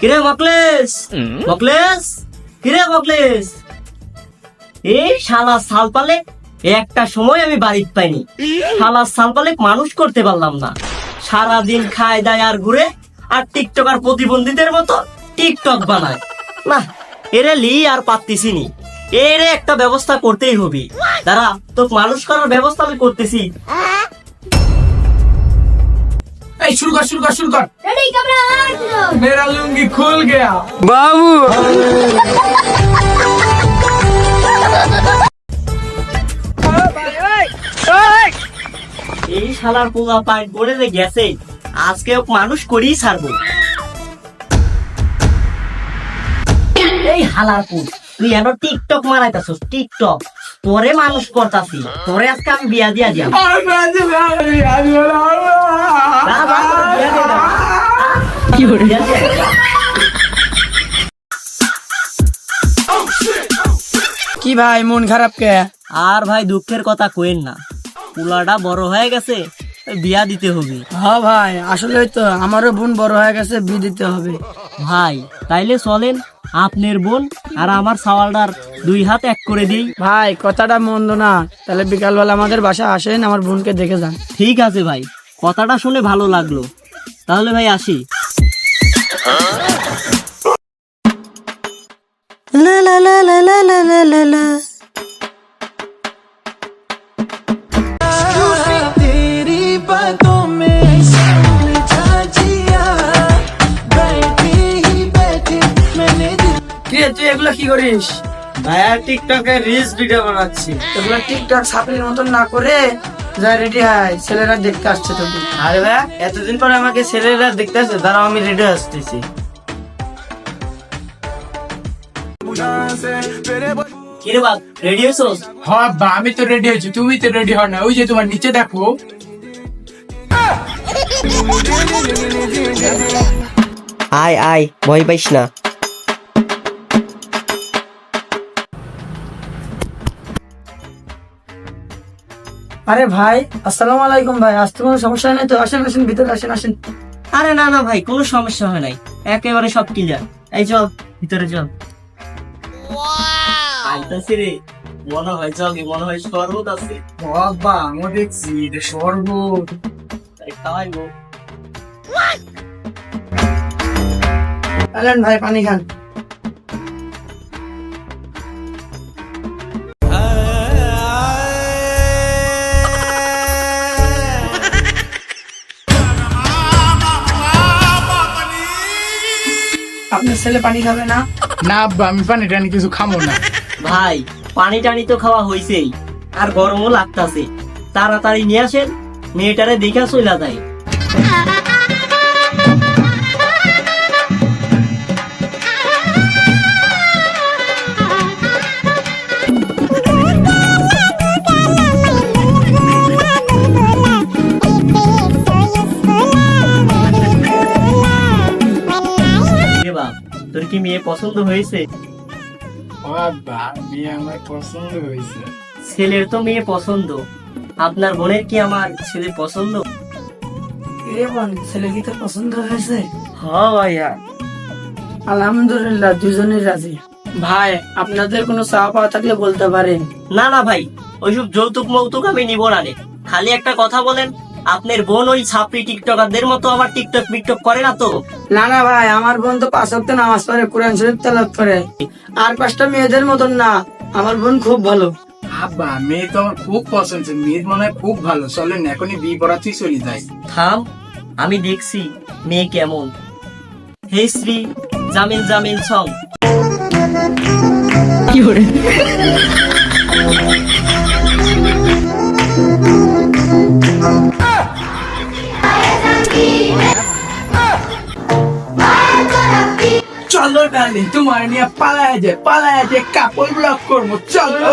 কিরে মকলেশ? মকলেশ? কিরে মকলেশ? এই শালা সাল পালে একটা সময় আমি বাড়িতে পাইনি। শালা সাল পালে মানুষ করতে পারলাম না। সারাদিন খায় দায় আর ঘুরে আর টিকটক আর প্রতিবন্ধীদের মতো টিকটক বানায়। না এরে লি আর পারতেছি নি। এরে একটা ব্যবস্থা করতেই হবে। দাঁড়া তো মানুষ করার ব্যবস্থা আমি করতেছি। এই শুরু কর শুরু কর শুরু কর। মেরা লুঙ্গি খুল গয়া। বাবু! এই শালার পোলা পান করে যে গেছে। আজকে মানুষ করেই ছাড়বো। এই হালার পুকুর তুই এখন টিকটক মারাইতাছস টিকটক। তোরে মানুষ করতাছি তোরে আজকে আমি বিয়া দিয়া দিয়াম। কি ভাই মন খারাপ কে? আর ভাই দুঃখের কথা কোয়েন না। পুলাটা বড় হয়ে গেছে বিয়া দিতে হবে। হ্যাঁ ভাই আসলে তো আমারও বোন বড় হয়ে গেছে বিয়ে দিতে হবে। ভাই তাইলে চলেন আপনার বোন আর আমার সাওয়ালটার দুই হাত এক করে দিই। ভাই কথাটা মন্দ না। তাহলে বিকালবেলা আমাদের বাসা আসেন আমার বোনকে দেখে যান। ঠিক আছে ভাই কথাটা শুনে ভালো লাগল। তাহলে ভাই আসি। কি রে, তুই এগুলো কি করিস? ভাইয়া টিকটকে রিলস ভিডিও বানাচ্ছি। এগুলো টিকটক ছাপড়ির মতন না করে যা রেডি হয় ছেলেরা দেখতে আসছে তোকে। আরে ভাইয়া এতদিন পরে আমাকে ছেলেরা দেখতে আসছে দাঁড়াও আমি রেডি আসতেছি। কিরে বাপ রেডি হয়েছোস? हाँ बा আমি তো রেডি হয়েছি তুমি তো রেডি হও না ওই যে তোমার নিচে দেখো। আয় আয় ভয় পাইস না। আরে ভাই আসসালামু আলাইকুম ভাই আসতে কোনো সমস্যা নেই তো? আসেন আসেন ভিতরে আসেন আসেন। আরে না না ভাই কোনো সমস্যা হয় নাই। একেবারে সব ক্লিয়ার এই চল ভিতরে চল। আইতাছি রে। মনে হয় চল মনে হয় শরবত আছে। বাবা আমি দেখছি এটা শরবত। খাওয়াইবো আলেন ভাই পানি খান। আপনার ছেলে পানি খাবে না? না আব্বা আমি পানি টানি কিছু খাব না। ভাই পানি টানি তো খাওয়া হইছেই আর গরমও লাগতাছে। তাড়াতাড়ি নিয়ে আসেন মেয়েটারে দেখা চলে যায়। কি মেয়ে পছন্দ হয়েছে? বাবা মেয়ে আমার পছন্দ হয়েছে। ছেলের তো মেয়ে পছন্দ। আপনার বোনের কি আমার ছেলে পছন্দ? বোন ছেলে কি তোর পছন্দ হয়েছে? হ্যাঁ ভাইয়া। আলহামদুলিল্লাহ দুজনের রাজি। ভাই আপনাদের কোনো চাওয়া পাওয়া থাকলে বলতে পারেন। না না ভাই ওইসব যৌতুক মৌতুক আমি নিব না রে খালি একটা কথা বলেন আপনার বোন ওই ছাপড়ি টিকটকারদের মতো আবার টিকটক মিকটক করে না তো? না না ভাই আমার বোন তো পাঁচ ওয়াক্ত নামাজ পড়ে কোরআন শরীফ তেলাওয়াত করে। আর পাঁচটা মেয়েদের মতন না আমার বোন খুব ভালো। আব্বা মেয়ে তো আমার খুব পছন্দ মেয়ে মনে হয় খুব ভালো। চলেন এখনই বিয়ে পড়াতেই চলে যায় থাম আমি দেখছি মেয়ে কেমন। হে শ্রী জামিন জামিন সং চলো ডার্লিং তোমার নিয়ে পালায় যে পালায় যে কাপড় ব্লক করব চলো।